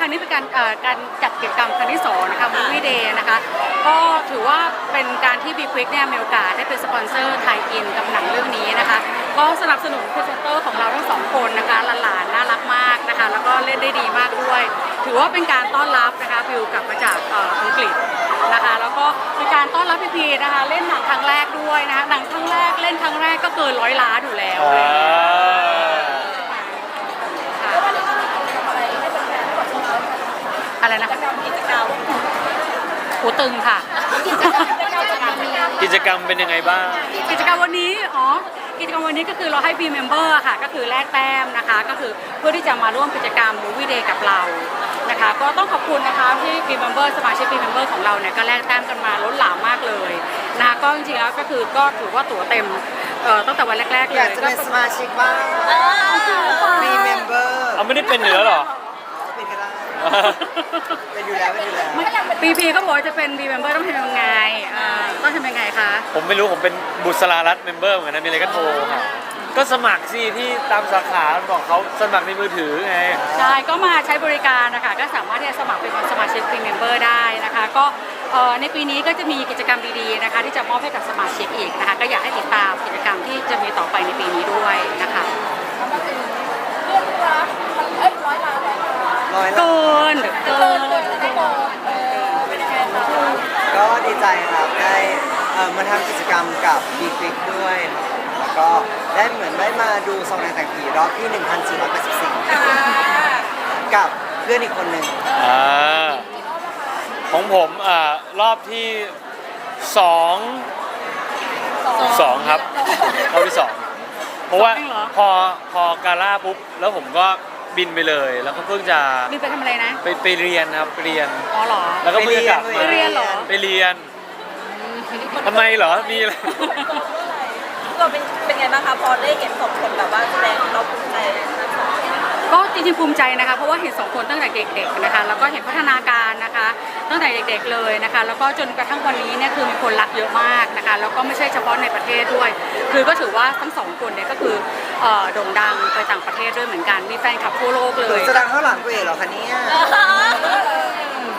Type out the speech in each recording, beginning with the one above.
ครั้งนี้เป็นการการจัดกิจกรรมครั้งที่สองนะคะ Movie Day นะคะ ก็ถือว่าเป็นการที่ b ีควิกเนี่ยมีโอกาสได้เป็นสปอนเซอร์ไทยอินกับหนังเรื่องนี้นะคะ ก็สนับสนุนพรีเซนเตอร์ของเราทั้งสองคนนะคะหลานๆน่ารักมากนะคะ แล้วก็เล่นได้ดีมากด้วย ถือว่าเป็นการต้อนรับนะคะฟิวกลับมาจากอ่ออังกฤษนะคะ แล้วก็เป็นการต้อนรับพีพีนะคะ เล่นหนังครั้งแรกด้วยนะคะหนังครั้งแรกเล่นครั้งแรกก็เกินร้อยล้านอยู่แล้ว อ่า อะไรนะ กิจกรรม หูตึงค่ะ กิจกรรมเป็นยังไงบ้าง กิจกรรมวันนี้ อ๋อ กิจกรรมวันนี้ก็คือเราให้ B member ค่ะ ก็คือแลกแต้มนะคะ ก็คือเพื่อที่จะมาร่วมกิจกรรม Movie Day กับเรา นะคะ ก็ต้องขอบคุณนะคะที่ B member สมาชิก B member ของเราเนี่ยก็แลกแต้มกันมาล้นหลามมากเลยนะคะก็จริงๆแล้วก็คือก็ถือว่าตั๋วเต็มเอ่อตั้งแต่วันแรกๆเลอยยากจะเป็นสมาชิกบ้างมีเมมเบอร์ เอาไม่ได้เป็นเหนือหรอเป็นก็ได้ เป็นอยู่แล้วเป็นอยู่แล้ว ปีพีก็บอกว่าจะเป็น B member ต้องทำยังไงอ่าต้องทำยังไงคะ ผมไม่รู้ผมเป็นบุษรารัตน์เมมเบอร์เหมือนกันนะมีอะไรก็โทรหาก็สมัครสิที่ตามสาขาบอกเขาสมัครในมือถือไง ใช่ ก็มาใช้บริการนะคะก็สามารถที่จะสมัครเป็นสมาชิกฟรีเมมเบอร์ได้นะคะ ก็เอ่อในปีนี้ก็จะมีกิจกรรมดีๆนะคะ ที่จะมอบให้กับสมาชิกอีกนะคะ ก็อยากให้ติดตามกิจกรรมที่จะมีต่อไปในปีนี้ด้วยนะคะ เรื่องรักเอ้ยร้อยล้าน ร้อยล้านร้อยละเกินเกิเกินนเกินจะได้บอกเออเป็นยังไงคะก็ดีใจครับได้เอ่อมาทำกิจกรรมกับบีฟิกด้วยครับแล้วก็ได้เหมือนได้มาดูซองในแต่งผีรอบที่ 1484 กับเพื่อนอีกคนหนึ่งอ่าของผมอ่ารอบที่สองสองครับรอบที่สองเพราะว่าพอพอกาล่าปุ๊บแล้วผมก็ บินไปเลย แล้วก็เพิ่งจะรีบไปทำอะไรนะ ไปไปเรียนครับไปเรียน อ๋อเหรอ แล้วก็เพิ่งจะกลับไปมาเรียนเหรอ ไปเรียนทำไมเหรอมีอะไร เราเป็นเป็นไงบ้างคะพอได้เห็นสองคนแบบว่าแสดงเราภูมิใจทั้งสองคนก็จริงๆภูมิใจนะคะ เพราะว่าเห็นสองคนตั้งแต่เด็กๆนะคะแล้วก็เห็นพัฒนาการนะคะ ตั้งแต่เด็กๆเลยนะคะ แล้วก็จนกระทั่งวันนี้เนี่ยคือมีคนรักเยอะมากนะคะแล้วก็ไม่ใช่เฉพาะในประเทศด้วย คือก็ถือว่าทั้งสองคนเนี่ยก็คือ เอ่อโด่งดังไปต่างประเทศด้วยเหมือนกัน มีแฟนคลับทั่วโลกเลยแสดงเท่าหลังกูเอ๋เหรอคะเนี่ย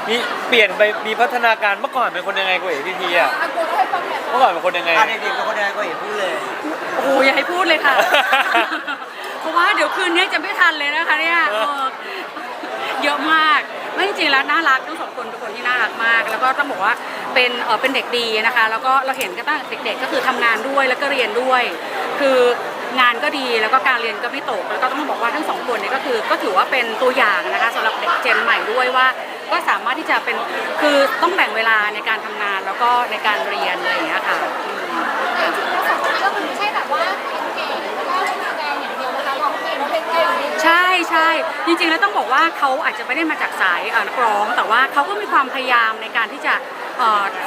มีเปลี่ยนไปมีพัฒนาการเมื่อก่อนเป็นคนยังไงกูเอ๋พี่พีอะอะกูให้ฟังเนี่ยเมื่อก่อนเป็นคนยังไง อะเด็กๆเป็นคนยังไงกูเอ๋พูดเลย โอ้โหอย่าให้พูดเลยค่ะ เพราะว่าเดี๋ยวคืนนี้จะไม่ทันเลยนะคะเนี่ยเออเยอะมาก ไม่จริงๆแล้วน่ารักทั้งสองคนเป็นคนที่น่ารักมาก แล้วก็ต้องบอกว่าเป็นเออเป็นเด็กดีนะคะ แล้วก็เราเห็นกันตั้งแต่เด็กๆก็คือทำงานด้วยแล้วก็เรียนด้วย คือ งานก็ดีแล้วก็การเรียนก็ไม่ตก แล้วก็ต้องบอกว่าทั้งสองคนเนี่ยก็คือก็ถือว่าเป็นตัวอย่างนะคะสำหรับเด็กเจนใหม่ด้วยว่า ก็สามารถที่จะเป็นคือต้องแบ่งเวลาในการทำงานแล้วก็ในการเรียนอะไรอย่างเงี้ยค่ะอืมจริงๆแล้วสองคนนี้ก็คือไม่ใช่แบบว่าเก่งแล้วก็เล่นแสดงอย่างเดียวนะคะร้องเพลงร้องเพลงเก่งดีใช่ใช่จริงๆแล้วต้องบอกว่าเขาอาจจะไม่ได้มาจากสายเอ่อนักร้อง แต่ว่าเขาก็มีความพยายามในการที่จะเอ่อ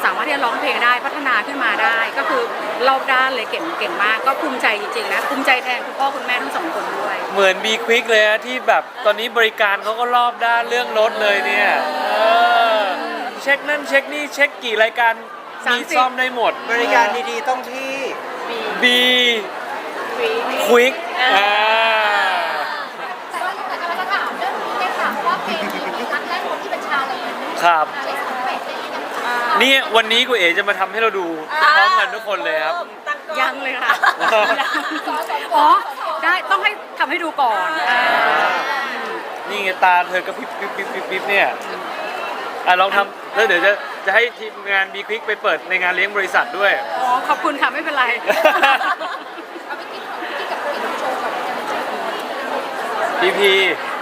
สามารถที่จะร้องเพลงได้พัฒนาขึ้นมาได้ ก็คือรอบด้านเลยเก่งเก่งมากก็ภูมิใจจริงๆนะภูมิใจแทนคุณพ่อคุณแม่ทั้งสองคนด้วยเหมือนบีควิกเลยอะที่แบบตอนนี้บริการเขาก็รอบด้านเรื่องรถเลยเนี่ยเออเช็คนั่นเช็คนี่เช็คกี่รายการสามมีสิบซ่อมได้หมดบริการดีๆต้องที่ บีควิกอ่าแต่ว่าแต่กำลังจะถามเรื่องนี้เนี่ยค่ะเพราะว่าเพลงนี้มีนัดแรกคนที่เป็นชาเลนจ์ครับ นี่วันนี้กูเอ๋จะมาทำให้เราดูพร้อมกันทุกคนเลยครับ ยังเลยค่ะ อ๋อ ได้ ต้องให้ทำให้ดูก่อนอ่านี่ไงตาเธอกระพริบปิ๊บปิ๊บปิ๊บปิ๊บเนี่ยอะลองทำแล้วเดี๋ยวจะจะให้ทีมงานบีควิกไปเปิดในงานเลี้ยงบริษัทด้วย อ๋อ ขอบคุณค่ะ ไม่เป็นไร เอาไปกินกินกับกินโชว์กับกันจริงพีพี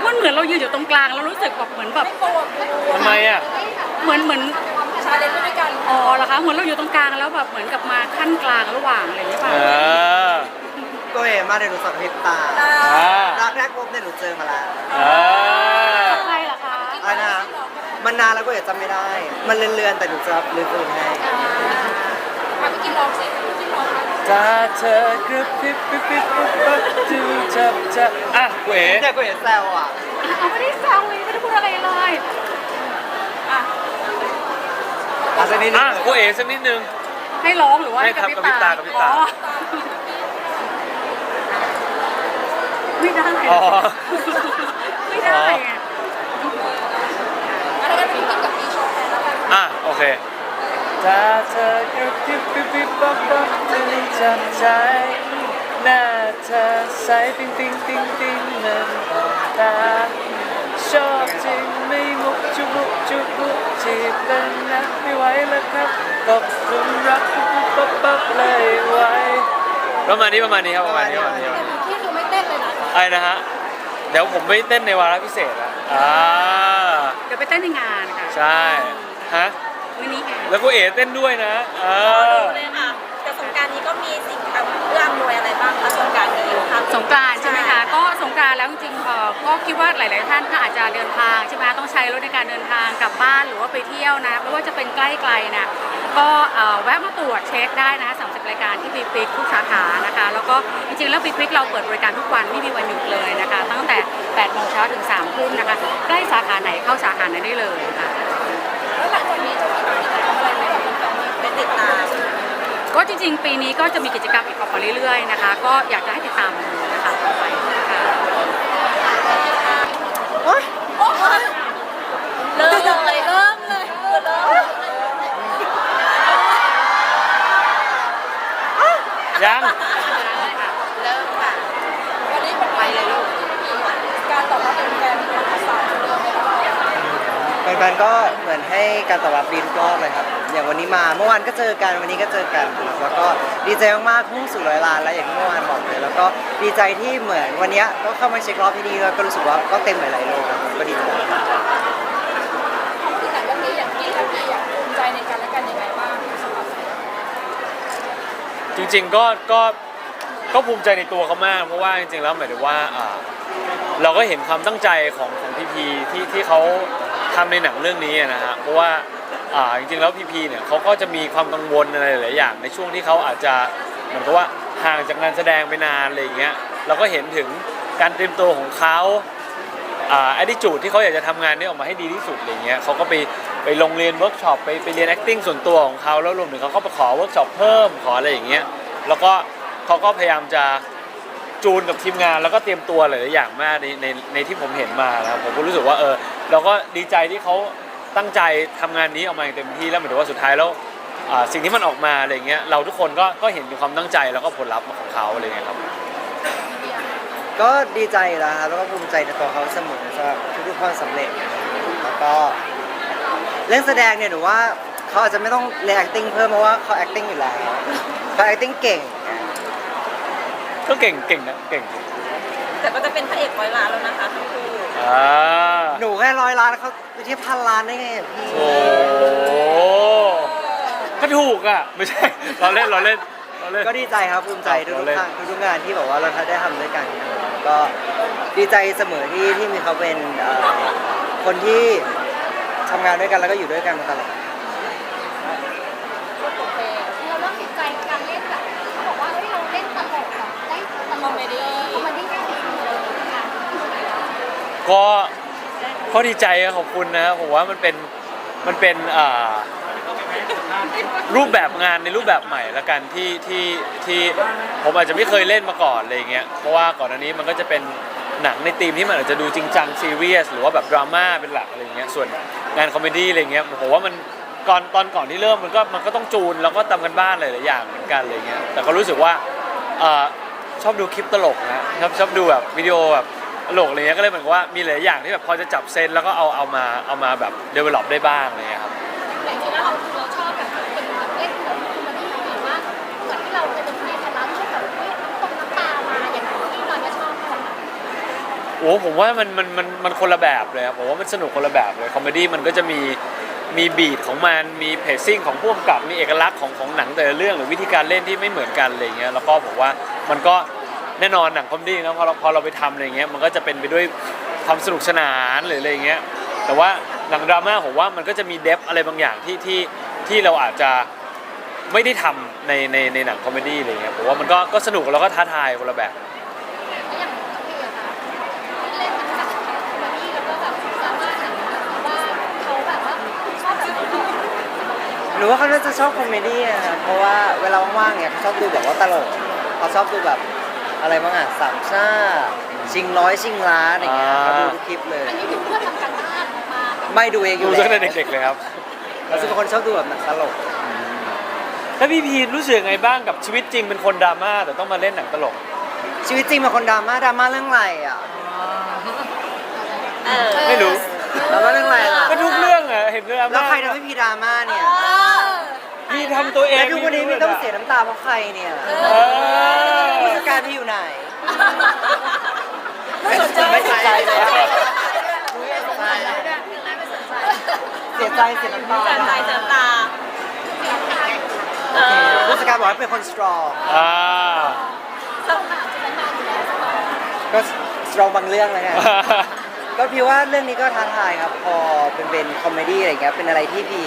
มันเหมือนเรายืนอยู่ตรงกลาง แล้วรู้สึกแบบเหมือนแบบไม่โกรธไม่โกรธทำไมอะ เหมือนเหมือน ชาเลนจ์ด้วยกันอ๋อเหรอคะเหมือนเราอยู่ตรงกลางแล้วแบบเหมือนกับมาขั้นกลางระหว่างอะไรอย่างเงี้ยป่ะเออกูเอ๋มาเดี๋ยวหนูสับพริบตาอ่ารักแรกพบเนี่ยหนูเจอมาแล้วอ่าใครเหรอคะอะไรนะมันนานแล้วกูเอ๋จำไม่ได้ มันเลือนๆแต่หนูจะลืมอื่นให้เอาไปกินลองสิกินลองนะตาเธอกระพริบปิ๊บปิ๊บปิ๊บปิ๊บจูจับจับอะกูเอ๋เนี่ยกูเอ๋แซวอะเอาไม่ได้แซวเลยไม่ได้พูดอะไรเลยอะ สักนิดนึง อะเอสักนิดนึง ให้ร้องหรือว่าให้กัะพริบตากับพริตา อ๋อไม่ได้ไม่ได้องอ๋ออ๋อโอเคถ้าเธออยู่ปิ๊บปิ๊บปิ๊บปั๊บปั๊บจะได้จำใจหน้าเธอใสปิ๊งปิ๊งปิ๊งปิ๊งมันออกตา ชอบจริงไม่มุกจุบุจุบุจีบเป็นนักไม่ไหวแล้วครับตกหลุมรักปุ๊บปุ๊บปั๊บปั๊บเลยไว้ประมาณนี้ประมาณนี้ครับประมาณนี้ประมาณนี้แต่พี่คือไม่เต้นเลยนะไอ้นะฮะเดี๋ยวผมไปเต้นในวาระพิเศษอะอ่าเดี๋ยวไปเต้นในงานค่ะใช่ฮะมินิงานแล้วก็เอ๋เต้นด้วยนะเออเลยค่ะแต่สงกรารนี้ก็มีสิ่งอำเอื้ออำนวยอะไรบ้างคะสงกรารนี้ค่ะสงกรานต์ใช่ไหมคะก็ คิดว่าหลาย ๆ ท่านก็อาจจะเดินทางใช่ไหมคะต้องใช้รถในการเดินทางกลับบ้านหรือว่าไปเที่ยวนะไม่ว่าจะเป็นใกล้ไกลนะก็เอ่อแวะมาตรวจเช็คได้นะคะสำหรับรายการที่ปีปิกทุกสาขานะคะ แล้วก็จริง ๆ แล้วปีปิกเราเปิดบริการทุกวันไม่มีวันหยุดเลยนะคะ ตั้งแต่8โมงเช้าถึง3ทุ่มนะคะ ใกล้สาขาไหนเข้าสาขานั้นได้เลยค่ะแล้วหลังจากนี้จะมีกิจกรรมอะไรไหมกับแฟนๆไปติดตามก็จริง ๆ ปีนี้ก็จะมีกิจกรรมอีกออกมาเรื่อย ๆ นะคะ ก็อยากจะให้ติดตามดูนะคะต่อไป ค่ะเริ่มเลยเริ่มเลยเริ่ม ยัง เริ่มค่ะ วันนี้เป็นไปเลยลูกการตอบรับเป็นแฟนเป็นภาษาเดิมเลย นะคะแฟนก็เหมือนให้การตอบรับดีทุกรอบเลยครับ อย่างวันนี้มาเมื่อวานก็เจอกันวันนี้ก็เจอกันแล้วก็ดีใจมากๆพุ่งสู่ร้อยล้านแล้วอย่างที่เมื่อวานบอกเลย แล้วก็ดีใจที่เหมือนวันนี้ก็เข้ามาเช็ครอบที่นี่แล้วก็รู้สึกว่าก็เต็มหลายๆโลครับก็ดีใจที่ไหนวันนี้อย่างกี้และพี่อยากภูมิใจในกันและกันยังไงบ้างสำหรับจริงๆก็ก็ก็ภูมิใจในตัวเขามาก เพราะว่าจริงๆแล้วหมายถึงว่าอ่าเราก็เห็นความตั้งใจของของพีพีที่ที่เขา ทำในหนังเรื่องนี้อะนะฮะเพราะว่าอ่าจริงๆแล้วพีพีเนี่ยเขาก็จะมีความกังวลอะไรหลายๆอย่าง ในช่วงที่เขาอาจจะเหมือนกับว่าห่างจากงานแสดงไปนานอะไรอย่างเงี้ยเราก็เห็นถึงการเตรียมตัวของเขาอ่า attitude ที่เขาอยากจะทำงานนี้ออกมาให้ดีที่สุดอะไรเงี้ยเขาก็ไปไปลงเรียนเวิร์กช็อปไปไปเรียน acting ส่วนตัวของเขาแล้วรวมถึงเขาก็ไปขอเวิร์กช็อปเพิ่มขออะไรอย่างเงี้ยแล้วก็เขาก็พยายามจะ จูนกับทีมงานแล้วก็เตรียมตัวหลายๆอย่างมากในในในที่ผมเห็นมานะครับผมก็รู้สึกว่าเออเราก็ดีใจที่เขาตั้งใจทำงานนี้ออกมาอย่างเต็มที่แล้วเหมือนว่าสุดท้ายแล้วอ่าสิ่งที่มันออกมาอะไรเงี้ยเราทุกคนก็ก็เห็นถึงความตั้งใจแล้วก็ผลลัพธ์ของเขาอะไรเงี้ยครับ ก็ดีใจอยู่แล้วครับแล้วก็ภูมิใจในตัวเขาเสมอสำหรับทุกๆความสำเร็จแล้วก็เรื่องแสดงเนี่ยหนูว่าเขาอาจจะไม่ต้องเรียน acting เพิ่มเพราะว่าเขา acting อยู่แล้วเขา acting เก่ง ก็เก่งเก่งนะเก่งแต่ก็จะเป็นพระเอกร้อยล้านแล้วนะคะทั้งคู่อ่าหนูแค่ร้อยล้านเขาไปที่พันล้านได้ไงอะพี่โอ้ก็ถูกอะ ไม่ใช่ เราเล่นเราเล่นเราเล่น ก็ดีใจครับภูมิใจครับทุกเราเล่นๆครั้งทุกๆงานที่แบบว่าเราได้ทำด้วยกันครับก็ดีใจเสมอที่ที่มีเขาเป็นเอ่อคนที่ทำงานด้วยกันแล้วก็อยู่ด้วยกันมาตลอด คอมเมดี้ได้ดีเลยค่ะก็ก็ดีใจขอบคุณนะผมว่ามันเป็นมันเป็นอ่ารูปแบบงานในรูปแบบใหม่ละกันที่ที่ที่ผมอาจจะไม่เคยเล่นมาก่อนอะไรอย่างเงี้ยเพราะว่าก่อนอันนี้มันก็จะเป็นหนังในธีมที่มันอาจจะดูจริงจังซีเรียสหรือว่าแบบดราม่าเป็นหลักอะไรอย่างเงี้ยส่วนงานคอมเมดี้อะไรเงี้ยผมว่ามันก่อนตอนก่อนที่เริ่มมันก็มันก็ต้องจูนแล้วก็ทำกันบ้านหลายๆอย่างเหมือนกันอะไรเงี้ยแต่ก็รู้สึกว่าอ่อ ชอบดูคลิปตลกนะชอบชอบดูแบบวิดีโอแบบตลกอะไรเงี้ยก็เลยเหมือนกับว่ามีหลายอย่างที่แบบพอจะจับเซนแล้วก็เอาเอามาเอามาแบบเดเวล็อปได้บ้างอะไรเงี้ยครับ แต่จริงๆแล้วเราเราชอบแบบเป็นแบบเล่นแบบคอมเมดี้หรือว่าเหมือนที่เราเคยเป็นในคณะที่ชอบแบบเฮ้ยน้ำตรงน้ำตามาอย่างที่เราจะชอบค่ะโอ้ผมว่ามันมันมันมันคนละแบบเลยครับผมว่ามันสนุกคนละแบบเลยคอมเมดี้มันก็จะมี มีบีทของมันมีเพจซิ่งของพ่วงกับมีเอกลักษณ์ของของหนังแต่ละเรื่อง หรือวิธีการเล่นที่ไม่เหมือนกันอะไรเงี้ยแล้วก็ผมว่ามันก็แน่นอนหนังคอมเมดี้นะพอเราพอเราไปทำอะไรเงี้ยมันก็จะเป็นไปด้วยความสนุกสนานหรืออะไรเงี้ยแต่ว่าหนังดราม่าผมว่ามันก็จะมีเดฟอะไรบางอย่างที่ที่ที่เราอาจจะไม่ได้ทำในในในหนังคอมเมดี้อะไรเงี้ยผมว่ามันก็ก็สนุกแล้วก็ท้าทายคนละแบบ แล้วอย่างพี่อะค่ะเล่นเป็นแบบคอมเมดี้แล้วก็แบบดราม่าหนังว่าเขาแบบว่าชอบแบบนี้ ห รือว่าเขาน่าจะชอบคอมเมดี้อะครับเพราะว่าเวลาว่างๆเนี่ยเขาชอบดูแบบว่าตลกเขาชอบดูแบบอะไรบ้างอะสามซ่าชิงร้อยชิงล้านอย่างเงี้ยอ่าเขาดูทุกคลิปเลย อันนี้ถึงเพื่อทำการบ้านมาไม่ดูเองอดูยู่ตั้งแต่แล้วเด็กๆเลยครับแเราจะเป็นคนชอบดูแบบหนังตลก แล้วพี่พีรู้สึกยังไงบ้างกับชีวิตจริงเป็นคนดราม่าแต่ต้องมาเล่นหนังตลก ชีวิตจริงเป็นคนดราม่าดราม่าเรื่องอะไรอะเออไม่รู้ดราม่าเรื่องอะไรล่ะ ก็ทุกเรื่องอะเห็นดราม่าแล้วใครทำให้พี่ดราม่าเนี่ยพี่ ทำตัวเองแล้วทุกวันนี้พี่ต้องเสียน้ำตาเพราะใครเนี่ยเออผู้จัดการพี่อยู่ไหน ไม่สนใจไม่สนใจเลยอะไม่สนใจเสียใจเสียน้ำตาเสียใจเสียตาโอเคผู้จัดการบอกว่าเป็นคนสตรองอ่าก็สตรองบางเรื่องเลยไง ก็พี่ว่าเรื่องนี้ก็ท้าทายครับพอเป็นเป็นคอมเมดี้อะไรเงี้ยเป็นอะไรที่พี่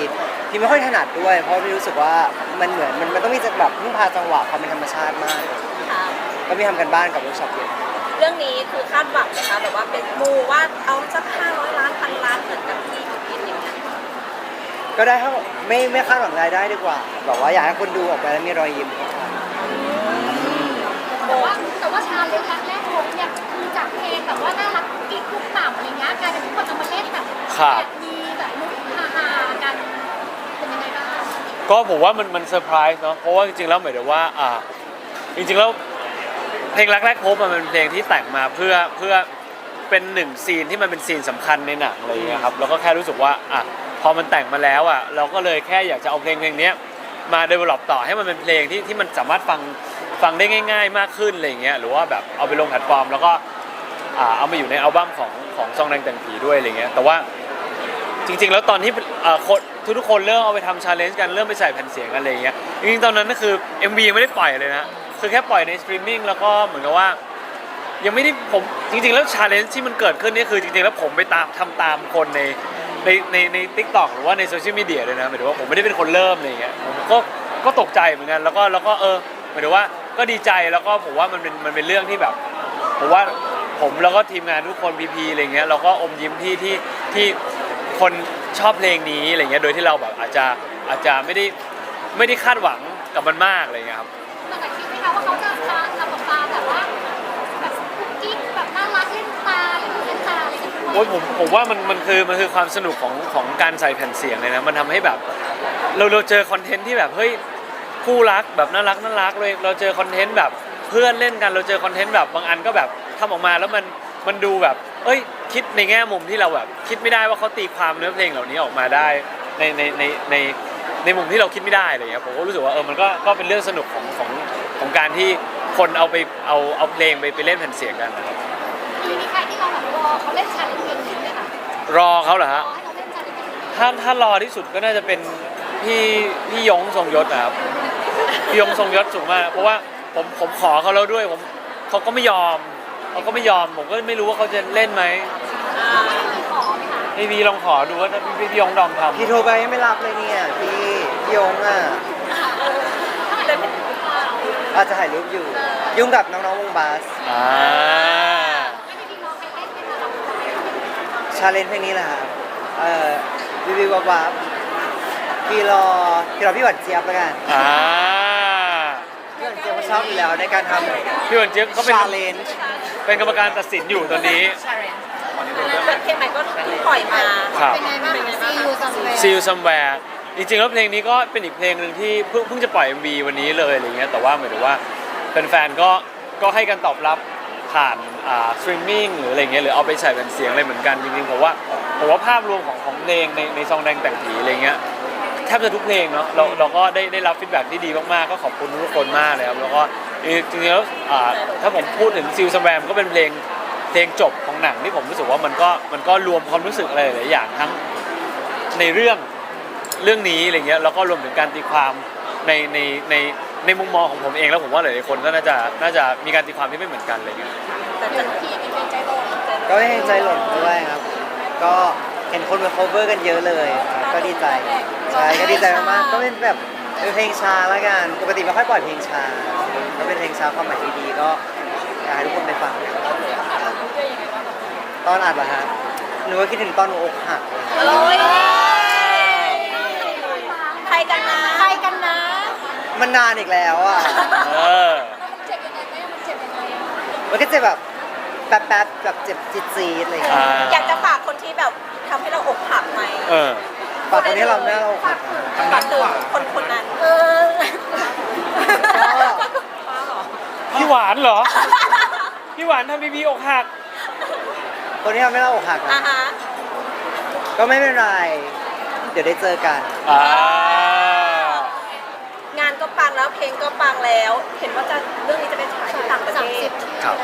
พี่ไม่ค่อยถนัดด้วย เพราะพี่รู้สึกว่ามันเหมือนมันมันต้องมีจะแบบพึ่งพาจังหวะความเป็นธรรมชาติมาก ค่ะก็มีทำกันบ้านกับเวิร์กช็อปเยอะเรื่องนี้คือคาดหวังนะคะแบบว่าเป็นมูว่าเอาสักห้าร้อยล้านพันล้านเหมือนกับที่อยู่ที่อย่างเงี้ยก็ได้เท่าไม่ไม่คาดหวังรายได้ดีกว่าแบบว่าอยากให้คนดูออกไปแล้วมีรอยยิ้มครับแต่ว่า แต่ว่าชาเลนจ์ครั้งแรกของเนี่ยคือจากเพลงแบบว่าน่ารักกิ๊กกุ๊กต่ำอะไรเงี้ยกลายเป็นทุกคนเอามาเล่นแบบครับ แบบมีแบบมุกฮาๆกันเป็นยังไงบ้างก็ผมว่ามันมันเซอร์ไพรส์เนาะเพราะว่าจริงๆแล้วหมายถึงว่าอ่า จริงๆแล้วเพลงรักแรกพบอะมันเป็นเพลงที่แต่งมาเพื่อเพื่อเป็นหนึ่งซีนที่มันเป็นซีนสำคัญในหนังอะไรอย่างเงี้ยครับแล้วก็แค่รู้สึกว่าอะพอมันแต่งมาแล้วอะเราก็เลยแค่อยากจะเอาเพลงเพลงเนี้ยมา develop ต่อให้มันเป็นเพลงที่ที่มันสามารถฟัง ฟังได้ง่าย ๆ มากขึ้นอะไรอย่างเงี้ยหรือว่าแบบเอาไปลงแพลตฟอร์ม แล้วก็อ่าเอามาอยู่ในอัลบั้มของของซองแดงแต่งผีด้วยอะไรเงี้ยแต่ว่าจริงๆ แล้วตอนที่เอ่อคนทุกๆคนเริ่มเอาไปทำชาเลนจ์กันเริ่มไปใส่แผ่นเสียงกันอะไรอย่างเงี้ยจริงๆตอนนั้นก็คือ MV ยังไม่ได้ปล่อยเลยนะคือแค่ปล่อยในสตรีมมิ่งแล้วก็เหมือนกับว่า ยังไม่ได้ผมจริงๆ แล้วชาเลนจ์ที่มันเกิดขึ้นนี่คือจริงๆ แล้วผมไปตามทำตามคนในในในในทิกตอกหรือว่าในโซเชียลมีเดียเลยนะหมายถึงว่าผมไม่ได้เป็นคนเริ่มอะไรอย่างเงี้ยผมก็ก็ตกใจเหมือนกันแล้วก็แล้วก็เออหมายถึงว่า ก็ดีใจแล้วก็ผมว่ามันเป็นมันเป็นเรื่องที่แบบผมว่าผมแล้วก็ทีมงานทุกคนพีพีอะไรเงี้ยเราก็อมยิ้มที่ที่ที่คนชอบเพลงนี้อะไรเงี้ยโดยที่เราแบบอาจจะอาจจะไม่ได้ไม่ได้คาดหวังกับมันมากอะไรเงี้ยครับแต่แต่คิดไหมคะว่าเขาจะทำกับปลาแบบว่าแบบกุ๊กกิ๊กแบบน่ารักเล่นตาเล่นหูเล่นตาอะไรกันด้วยโอ้ยผมผมว่ามันมันคือมันคือความสนุกของของการใส่แผ่นเสียงเลยนะมันทำให้แบบ เราเราเจอคอนเทนต์ที่แบบเฮ้ย คู่รักแบบน่ารักน่ารักเลยเราเจอคอนเทนต์แบบเพื่อนเล่นกันเราเจอคอนเทนต์แบบบางอันก็แบบทำออกมาแล้วมันมันดูแบบ เอ้ยคิดในแง่มุมที่เราแบบคิดไม่ได้ว่าเขาตีความเนื้อเพลงเหล่านี้ออกมาได้ในในในในในมุมที่เราคิดไม่ได้อะไรอย่างเงี้ยผมก็รู้สึกว่าเออมันก็ก็เป็นเรื่องสนุกของของของการที่คนเอาไปเอาเอาเพลงไปไปเล่นแผ่นเสียงกันนะครับมีมีใครที่เราแบบรอเขาเล่นชาเลนจ์เพลงนี้ไหมคะรอเขาเหรอรฮะอให้เขาเล่นชาเลนจ์เพลงนี้ถ้าถ้ารอที่สุดก็น่าจะเป็นพี่พี่ยงทรงยศนะครับ พี่ยงทรงยศสูงมาก เพราะว่าผมผมขอเขาแล้วด้วยผมเขาก็ไม่ยอมเขาก็ไม่ยอม ผมก็ไม่รู้ว่าเขาจะเล่นไหมมีขอไหมคะพี่พีลองขอดูว่าถ้าพี่พี่ยงดอมทำพี่โทรไปยังไม่รับเลยเนี่ยพี่พี่ยงอะแต่ไม่อาจจะถ่ายรูปอยู่ ยุ่งกับน้องๆวงบาสอ่าไม่ได้มีรอใครเล่นเป็นระดับชาเลนจ์เพลงนี้แหละครับเอ่อวิววิววับวับพี่รอพี่รอพี่หวานเจี๊ยบแล้วกันอ่า พี่หวานเจี๊ยบเขา ชอบอยู่แล้วในการทพี่หวันเจี๊ยบเขาำเป็นชาเลนจ์เป็นกรรมการตัดสินอยู่ตอนนี้ เพลงใหม่ก็เพิ่งปล่อยมาครับ เป็นไงบ้างซีอูซัมเว See You Somewhere จริงๆแล้วเพลงนี้ก็เป็นอีกเพลงหนึ่งที่เพิ่งเพิ่งจะปล่อย MV วันนี้เลยอะไรเงี้ยแต่ว่าหมายถึงว่าแฟนๆก็ก็ให้การตอบรับผ่านอ่าสตรีมมิ่งหรืออะไรเงี้ยหรือเอาไปใส่เป็นเสียงอะไรเหมือนกันจริงๆผมว่าผมว่าภาพรวมของของเพลงในในซองแดงแต่งผีอะไรเงี้ย แทบจะทุกเพลงเนาะเราเราก็ได้ได้รับฟีดแบ็ที่ดีมากๆก็ขอบคุณทุกคนมากเลยครับแล้วก็จริงๆแล้วอ่าถ้าผมพูดถึงซิลสแวมก็เป็นเพลงเพลงจบของหนังที่ผมรู้สึกว่ามันก็มันก็รวมความรู้สึกอะไรหลายๆอย่างทั้งในเรื่องเรื่องนี้อะไรเงี้ยแล้วก็รวมถึงการตีความในในในในมุมมองของผมเองแล้วผมว่าหลายๆคนก็น่าจะน่าจะมีการตีความที่ไม่เหมือนกันอะไรเงี้ยแต่จะทีเป็นเพลงใจโตก็ให้ใจหล่นด้วยครับ ก็ เห็นคนมา cover กันเยอะเลยก็ดีใจใช่ก็ดีใจมากๆก็เป็นแบบเป็นเพลงช้าละกันปกติไม่ค่อยปล่อยเพลงช้าก็เป็นเพลงช้าความหมายดีๆก็อยากให้ทุกคนไปฟังกันตอนอัดเหรอฮะหนูก็คิดถึงตอนหนูอกหักเลยโอ้ยใครกันนะใครกันนะมันนานอีกแล้วอะ เออ มันเจ็บยังไงแม่มันเจ็บยังไงอะมันก็จะแบบ แป๊บๆแบบเจ็บจี๊ดๆอะไรอย่างเงี้ยอ่า อยากจะฝากคนที่แบบทำให้เราอกหักไหมเออฝฝากคนที่เราไม่เราขัดนะ ฝากถึงคนคนนั้น เออก็พี่หวานเหรอ พี่หวานทำบีบีอกหัก คนที่เราไม่เราอกหักอ่านะฮะ ก็ไม่เป็นไร เดี๋ยวได้เจอกัน อ่างาน ก็ปังแล้วเพลงก็ปังแล้ว เห็นว่าจะเรื่องนี้จะเป็นฉายที่ต่างประเทสามสิศบที่ครับ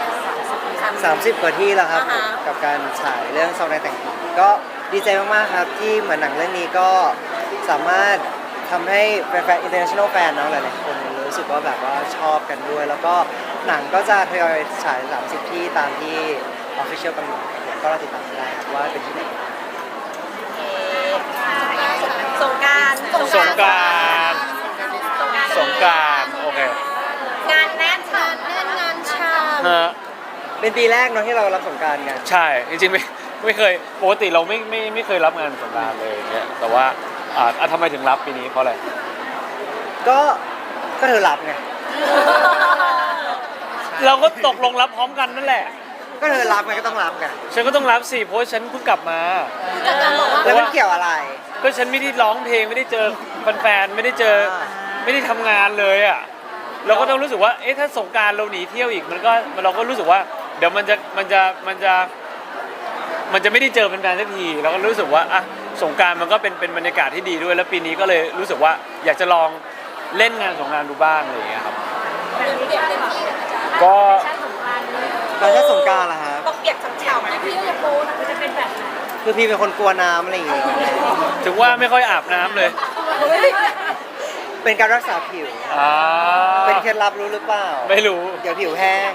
30 กว่าที่แล้วครับอ่าฮะ กับการฉายเรื่องซองในแต่งผีก็ดีใจมาก ๆ ครับ ที่เหมือนหนังเรื่องนี้ก็สามารถทำให้แฟนๆ international fan เนาะหลาย ๆ คนรู้สึกว่าแบบว่าชอบกันด้วย แล้วก็หนังก็จะทยอยฉาย 30 ที่ตามที่ official กำหนดก็เราติดตามได้ครับว่าเป็นที่ไหน สงกราร สงกรารสงกรารโอเค งานแน่น งานแน่นงานชาม ฮะเป็นปีแรกเนาะที่เรารับสงกรารกัน ใช่จริงๆไม่ไม่เคยปกติเราไม่ไม่ไม่เคยรับงานสงกรานต์เลยอย่างเงี้ยแต่ว่าอ่าอะทำไมถึงรับปีนี้เพราะอะไรก็ก็เธอรับไงเราก็ตกลงรับพร้อมกันนั่นแหละ ก็เธอรับไงก็ต้องรับกันฉันก็ต้องรับสิเพราะว่าฉันเพิ่งกลับมาจากการบอกว่าแล้วมันเกี่ยวอะไร ก็ฉันไม่ได้ร้องเพลงไม่ได้เจอแฟนๆไม่ได้เจออ่าไม่ได้ทำงานเลยอะ เราก็ต้องรู้สึกว่าเอ๊ะถ้าสงกรารเราหนีเที่ยวอีกมันก็เราก็รู้สึกว่า เดี๋ยวมันจะมันจะมันจะ มันจะไม่ได้เจอแฟนๆสักทีเราก็รู้สึกว่าอะสงกรารมันก็เป็นเป็นบรรยากาศที่ดีด้วยแล้วปีนี้ก็เลยรู้สึกว่าอยากจะลองเล่นงานสงกรารดูบ้างอะไรอย่างเงี้ยครับก็แล้วถ้าสงกรารล่ะครับต้องเปียกฉ่ำๆพี่ก็อยากรู้นะจะเป็นแบบไหนคือพี่เป็นคนกลัวน้ำอะไรอย่างเงี้ย ถึงว่าไม่ค่อยอาบน้ำเลย เป็นการรักษาผิว อ่าเป็นเคล็ดลับรู้หรือเปล่า ไม่รู้เดี๋ยวผิวแห้ง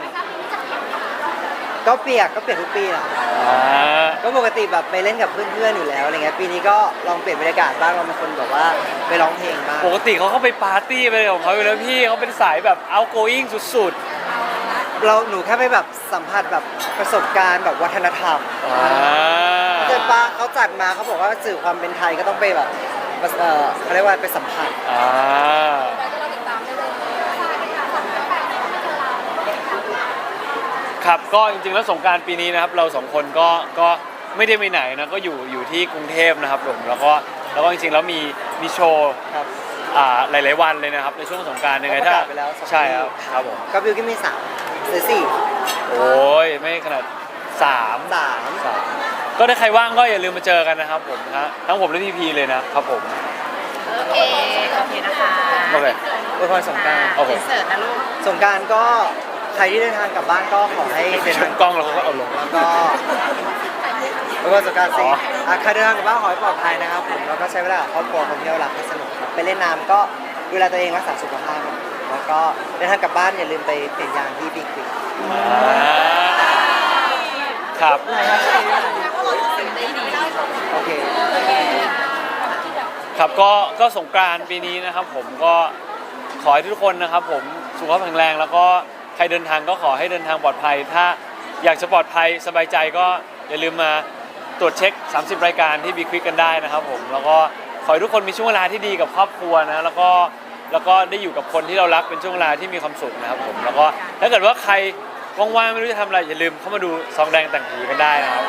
ก็เปียกก็เปียกทุกปีแหละอ่าก็ปกติแบบไปเล่นกับเพื่อนๆอยู่แล้วอะไรเงี้ยปีนี้ก็ลองเปลี่ยนบรรยากาศบ้างเราเป็นคนแบบว่าไปร้องเพลงบ้างปกติเขาเข้าไปปาร์ตี้ไปของเขาอยู่แล้วพี่เขาเป็นสายแบบ outgoing สุดเราหนูแค่ไปแบบสัมผัสแบบประสบการณ์แบบวัฒนธรรมๆอ่า เจอปะเขาจัดมาเขาบอกว่าสื่อความเป็นไทยก็ต้องไปแบบ เออเขาเรียกว่าไปสัมผัส อ่าครับก็จริงๆแล้วสงกรารปีนี้นะครับ เราสองคนก็ก็ไม่ได้ไปไหนนะก็อยู่อยู่ที่กรุงเทพนะครับผมแล้วก็แล้วก็จริงๆแล้วมีมีโชว์ครับ อ่าหลาย ๆ วันเลยนะครับในช่วงสงกรารยังไงก็ประถ้ากาศไปแล้วสองใช่ครับครับผมก็บิวก็มีสามหรือสี่โอ้ยไม่ขนาดสามสามสาม ก็ถ้าใครว่างก็อย่าลืมมาเจอกันนะครับผมฮะทั้งผมและพีพีเลยนะครับผม โอเค โอเคนะคะโอเคอวยพรสงกรารโอเค เสิร์ตนะลูก สงกรารก็ใครที่เดินทางกลับบ้านก็ขอให้เดินชุทาดงกล้องเราก็เอาลง แล้วก็อวยพรสงกรารสิอ๋อ อะใครเดินทางกลับบ้านขอให้ปลอดภัยนะครับผมแล้วก็ใช้เวลากับครอบครัวคนเที่ยวรักให้สนุกครับไปเล่นน้ำก็ดูแลตัวเองรักษาสุขภาพครับแล้วก็เดินทางกลับบ้านอย่าลืมไปเปลี่ยนยางที่บิ๊กบิ๊ก อ่าครับ โอเค ครับก็ก็สงกรานต์ปีนี้นะครับ ผมก็ขอให้ทุกคนนะครับ ผมสุขภาพแข็งแรง แล้วก็ใครเดินทางก็ขอให้เดินทางปลอดภัย ถ้าอยากจะปลอดภัยสบายใจก็อย่าลืมมาตรวจเช็ค 30 รายการที่บีควิกกันได้นะครับ ผมแล้วก็ขอให้ทุกคนมีช่วงเวลาที่ดีกับครอบครัวนะแล้วก็แล้วก็ได้อยู่กับคนที่เรารักเป็นช่วงเวลาที่มีความสุขนะครับผมแล้วก็ถ้าเกิดว่าใครว่างๆไม่รู้จะทำอะไรอย่าลืมเข้ามาดูซองแดงแต่งผีกันได้นะครับ